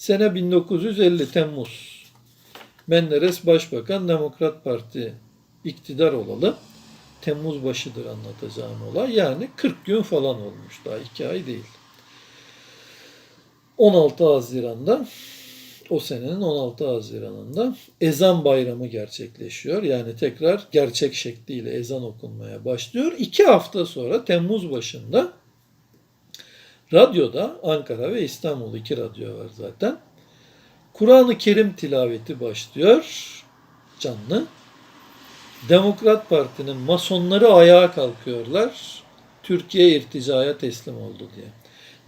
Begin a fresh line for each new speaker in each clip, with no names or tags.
Sene 1950 Temmuz. Menderes Başbakan Demokrat Parti iktidar olalı. Temmuz başıdır anlatacağım olay. Yani 40 gün falan olmuş daha 2 ay değil. 16 Haziran'da o senenin 16 Haziran'ında ezan bayramı gerçekleşiyor. Yani tekrar gerçek şekliyle ezan okunmaya başlıyor. İki hafta sonra Temmuz başında radyoda Ankara ve İstanbul iki radyo var zaten. Kur'an-ı Kerim tilaveti başlıyor canlı. Demokrat Parti'nin masonları ayağa kalkıyorlar. Türkiye irticaya teslim oldu diye.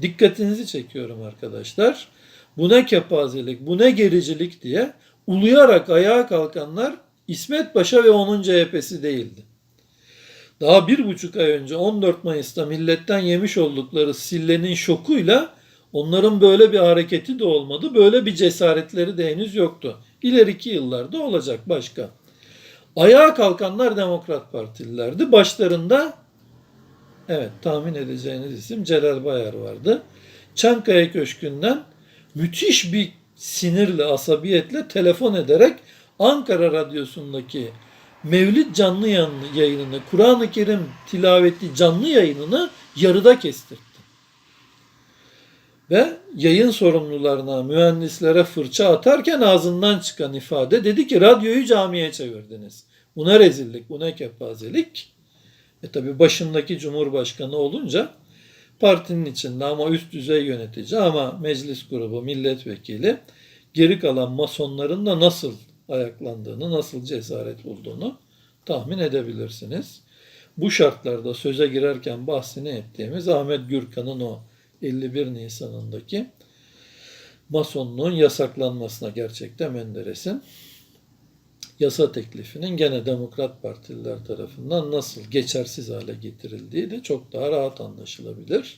Dikkatinizi çekiyorum arkadaşlar. Bu ne kepazelik, bu ne gericilik diye uluyarak ayağa kalkanlar İsmet Paşa ve onun CHP'si değildi. Daha bir buçuk ay önce 14 Mayıs'ta milletten yemiş oldukları sillenin şokuyla onların böyle bir hareketi de olmadı. Böyle bir cesaretleri de henüz yoktu. İleriki yıllarda olacak başka. Ayağa kalkanlar Demokrat Partililerdi. Başlarında evet tahmin edeceğiniz isim Celal Bayar vardı. Çankaya Köşkü'nden müthiş bir sinirle, asabiyetle telefon ederek Ankara Radyosu'ndaki Mevlid canlı yayınını, Kur'an-ı Kerim tilaveti canlı yayınını yarıda kestirdi. Ve yayın sorumlularına, mühendislere fırça atarken ağzından çıkan ifade dedi ki radyoyu camiye çevirdiniz. Bu ne rezillik, bu kepazelik. E tabi başındaki cumhurbaşkanı olunca partinin içinde ama üst düzey yönetici ama meclis grubu, milletvekili geri kalan masonların da nasıl ayaklandığını, nasıl cesaret bulduğunu tahmin edebilirsiniz. Bu şartlarda söze girerken bahsini ettiğimiz Ahmet Gürkan'ın o 51 Nisan'ındaki masonluğun yasaklanmasına gerçekten Menderes'in yasa teklifinin gene Demokrat Partililer tarafından nasıl geçersiz hale getirildiği de çok daha rahat anlaşılabilir.